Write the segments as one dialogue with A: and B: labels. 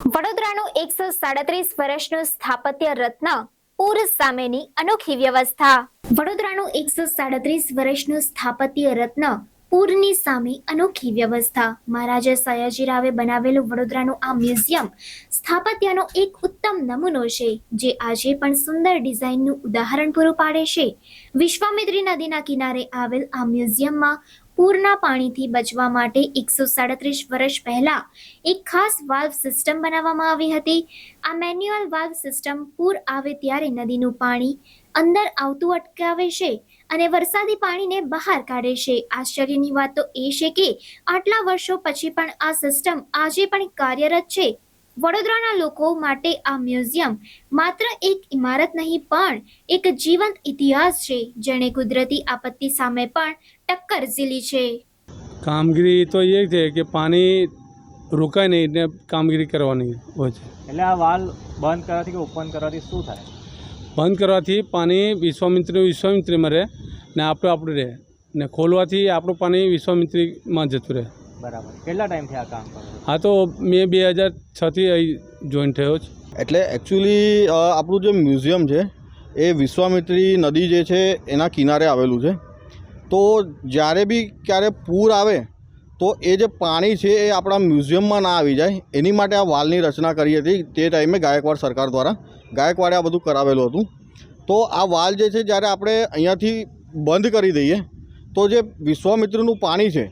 A: વડોદરાનું એકસો સાડત્રીસ વર્ષનું સ્થાપત્ય રત્ન પૂર સામેની અનોખી વ્યવસ્થા. વડોદરાનું એકસો સાડત્રીસ વર્ષનું સ્થાપત્ય રત્ન પૂરની સામે અનોખી વ્યવસ્થા. મહારાજા સયાજીરાવે બનાવેલું વડોદરાનું આ મ્યુઝિયમ સ્થાપત્યનો એક ઉત્તમ નમૂનો છે, જે આજે પણ સુંદર ડિઝાઇનનું ઉદાહરણ પૂરું પાડે છે. વિશ્વામિત્રી નદીના કિનારે આવેલ આ મ્યુઝિયમમાં પૂરના પાણીથી બચવા માટે એકસો સાડત્રીસ વર્ષ પહેલા એક ખાસ વાલ્વ સિસ્ટમ બનાવવામાં આવી હતી. આ મેન્યુઅલ વાલ્વ સિસ્ટમ પૂર આવે ત્યારે નદીનું પાણી અંદર આવતું અટકાવે છે અને વરસાદી પાણીને બહાર કાઢે છે. આશ્ચર્યની વાત તો એ છે કે આટલા વર્ષો પછી પણ આ સિસ્ટમ આજે પણ કાર્યરત છે. વડોદરાના લોકો માટે આ મ્યુઝિયમ માત્ર એક ઇમારત નહીં પણ એક જીવંત ઇતિહાસ છે જેણે કુદરતી આપત્તિ સામે પણ ટક્કર ઝીલી છે.
B: કામગીરી તો એ છે કે પાણી રોકાય નહીં એટલે કામગીરી કરવાની હોય છે.
C: એટલે આ વાલ બંધ કરવાથી કે ઓપન કરવાથી શું થાય?
B: બંધ કરવાથી પાણી વિશ્વામિત્રી વિશ્વામિત્રીમાં રહે ને આપણે આપણું રહે ને ખોલવાથી આપણું પાણી વિશ્વામિત્રીમાં જતું રહે.
C: બરાબર. કેટલા ટાઈમથી આ કામ કરો છો?
B: આ તો મેં બે હજાર છથી અહીં જોઈન થયો છું
D: એટલે એકચ્યુઅલી આપણું જે મ્યુઝિયમ છે એ વિશ્વામિત્રી નદી જે છે એના કિનારે આવેલું છે. તો જ્યારે બી ક્યારે પૂર આવે તો એ જે પાણી છે એ આપણા મ્યુઝિયમમાં ના આવી જાય. એની માટે આ વાલની રચના કરી હતી. તે ટાઈમે ગાયકવાડ સરકાર દ્વારા ગાયકવાડે આ બધું કરાવેલું હતું. તો આ વાલ જે છે જ્યારે આપણે અહીંયાથી બંધ કરી દઈએ તો જે વિશ્વામિત્રનું પાણી છે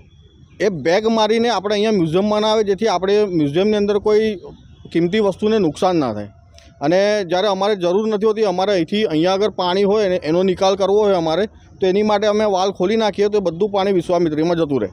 D: એ બેગ મારીને આપણે અહીંયા મ્યુઝિયમમાં ના આવે, જેથી આપણે મ્યુઝિયમની અંદર કોઈ કિંમતી વસ્તુને નુકસાન ના થાય. અને જ્યારે અમારે જરૂર નથી હોતી, અમારે અહીંથી અહીંયા આગળ પાણી હોય ને એનો નિકાલ કરવો હોય અમારે, તો એની માટે અમે વાલ ખોલી નાખીએ તો બધું પાણી વિશ્વામિત્રીમાં જતું રહે.